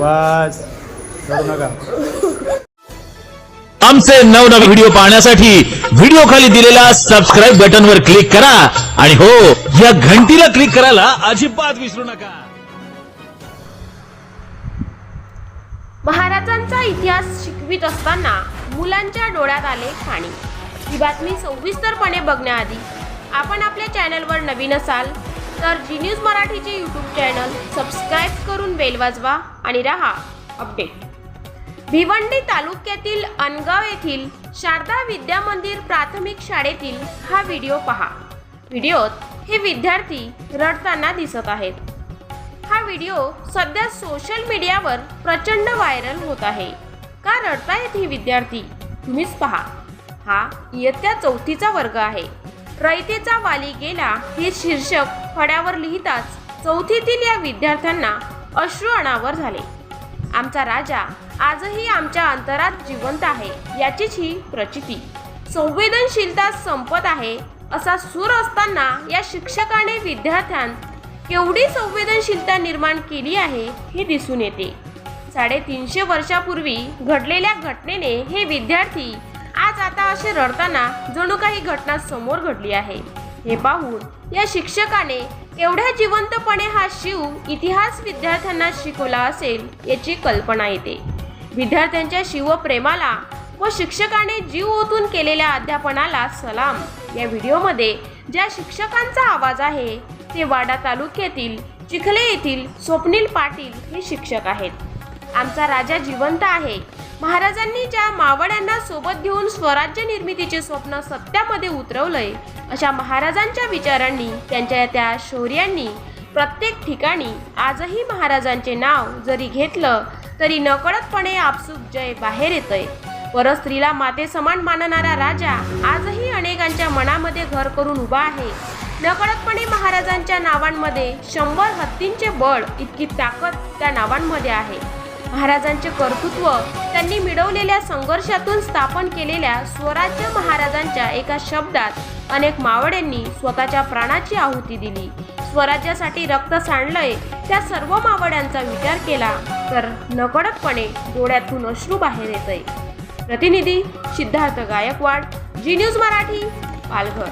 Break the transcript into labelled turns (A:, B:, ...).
A: बस. रडू नका.
B: आमचे नवनवे व्हिडिओ पाहण्यासाठी व्हिडिओ खाली दिलेल्या सबस्क्राईब बटनवर क्लिक करा. आणि हो या घंटीला क्लिक करायला अजिबात विसरू नका.
C: महाराजांचा इतिहास शिकवित असताना मुलांच्या डोळ्यात आले पाणी ही बातमी सविस्तरपणे बघण्याआधी आपण आपल्या चॅनलवर नवीन असाल तर जी न्यूज मराठीचे यूट्यूब चॅनल सबस्क्राईब करून बेल वाजवा आणि राहा. अपडेट भिवंडी तालुक्यातील अनगाव येथील शारदा विद्या मंदिर प्राथमिक शाळेतील हा व्हिडिओ पहा. व्हिडिओत हे विद्यार्थी रडताना दिसत आहेत. हा व्हिडिओ सध्या सोशल मीडियावर प्रचंड व्हायरल होत आहे. का रडतायत ही विद्यार्थी? तुम्हीच पहा. हा इयत्ता चौथीचा वर्ग आहे. रयतेचा वाली गेला हे शीर्षक फड्यावर लिहिताच चौथीतील या विद्यार्थ्यांना अश्रू अनावर झाले. आमचा राजा आजही आमच्या अंतरात जिवंत आहे याचीच ही प्रचिती. संवेदनशीलता संपत आहे असा सूर असताना या शिक्षकाने विद्यार्थ्यांत केवढी संवेदनशीलता निर्माण केली आहे हे दिसून येते. साडेतीनशे वर्षापूर्वी घडलेल्या घटनेने हे विद्यार्थी आज आता असे रडताना जणू काही घटना समोर घडली आहे. हे पाहून या शिक्षकाने एवढ्या जिवंतपणे हा शिव इतिहास विद्यार्थ्यांना शिकवला असेल याची कल्पना येते. विद्यार्थ्यांच्या शिवप्रेमाला व शिक्षकाने जीव ओतून केलेल्या अध्यापनाला सलाम. या व्हिडिओमध्ये ज्या शिक्षकांचा आवाज आहे ते वाडा तालुक्यातील चिखले येथील स्वप्नील पाटील हे शिक्षक आहेत. आमचा राजा जिवंत आहे. महाराजांनी ज्या मावळ्यांना सोबत घेऊन स्वराज्य निर्मितीचे स्वप्न सत्यामध्ये उतरवलंय अशा महाराजांच्या विचारांनी त्यांच्या त्या शौर्यांनी प्रत्येक ठिकाणी आजही महाराजांचे नाव जरी घेतलं तरी नकळतपणे आपसूक जय बाहेर येतंय. परस्त्रीला माते समान मानणारा राजा आजही अनेकांच्या मनामध्ये घर करून उभा आहे. नकळतपणे महाराजांच्या नावांमध्ये शंभर हत्तींचे बळ इतकी ताकद त्या नावांमध्ये आहे. महाराजांचे कर्तृत्व त्यांनी मिळवलेल्या संघर्षातून स्थापन केलेल्या स्वराज्य महाराजांच्या एका शब्दात अनेक मावळ्यांनी स्वतःच्या प्राणाची आहुती दिली. स्वराज्यासाठी रक्त सांडलंय त्या सर्व मावळ्यांचा विचार केला तर नकडकपणे डोळ्यातून अश्रू बाहेर येतंय. प्रतिनिधी सिद्धार्थ गायकवाड जी न्यूज मराठी पालघर.